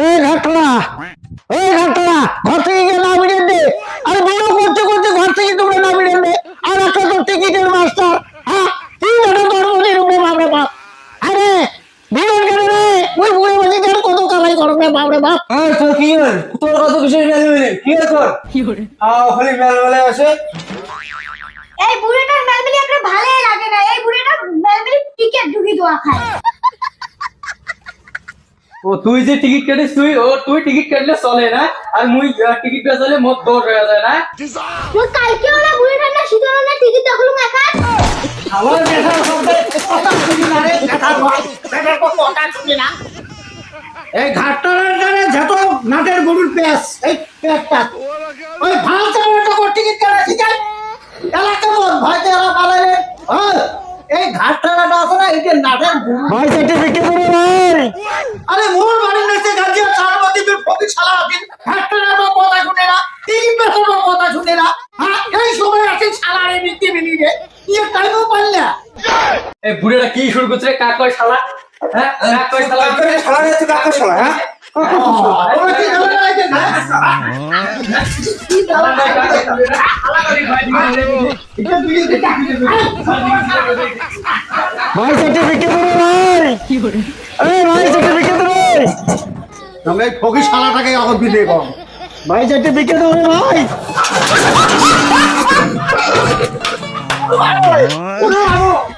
এই ঘাটলা ঘর থেকে গিয়ে নামিয়ে দে আরে বড় করতে করতে ঘর থেকে তোমরা নামিয়ে দে আর একটা তোর টিকিটের মাস্টার। হ্যাঁ তুই এটা তোর মনে রুমে বাপরে বাপ। আরে করে রে ওই বুড়ে যার কত কামাই করবে বাপরে বাপ। এই তোর কি তোর কত কিছু মেল মেলে কি তোর? আও খালি মেল মেলে আছে এই বুড়িটার মেলমিলি একটা ভালোই লাগে না। এই বুড়িটার মেলমিলি টিকেট ঢুকি দেওয়া খায়। ও তুই যে টিকিট কাটিস তুই ও তুই টিকিট কাটলে চলে না? আর মুই টিকিট বেচালে মত দৌড় হয়ে যায় না? কালকে ওরা না শীতল না টিকিট দেখল একা আমার দেখার শব্দে কথা শুনি না রে এই ঘাটটার গানে যত নাটের গরুর পেঁয়াজ এই পেঁয়াজটা। ওই কর টিকিট কাটা ঠিক আছে? এলাকা বল ভয়তে এরা পালাইলে এই ঘাটটাটা আছে না এটা নাটের গরু। ভাই দেবো ভাই আরে কথা শুনে না হ্যাঁ এই সময় আছে ছালারে মিটে মিলিয়ে ইয়ে টাইমও পারলা এই বুড়িটা কি শুরু করছে রে? কাক কয় শালা? হ্যাঁ শালা? রে? হ্যাঁ? কি ভাই সার্টিফিকেট ভাই ভাই সার্টিফিকেট দেবো আমি ফকি শালাটাকে এখন বিদে কম ভাই সার্টিফিকেট ভাই 바로 바로 바로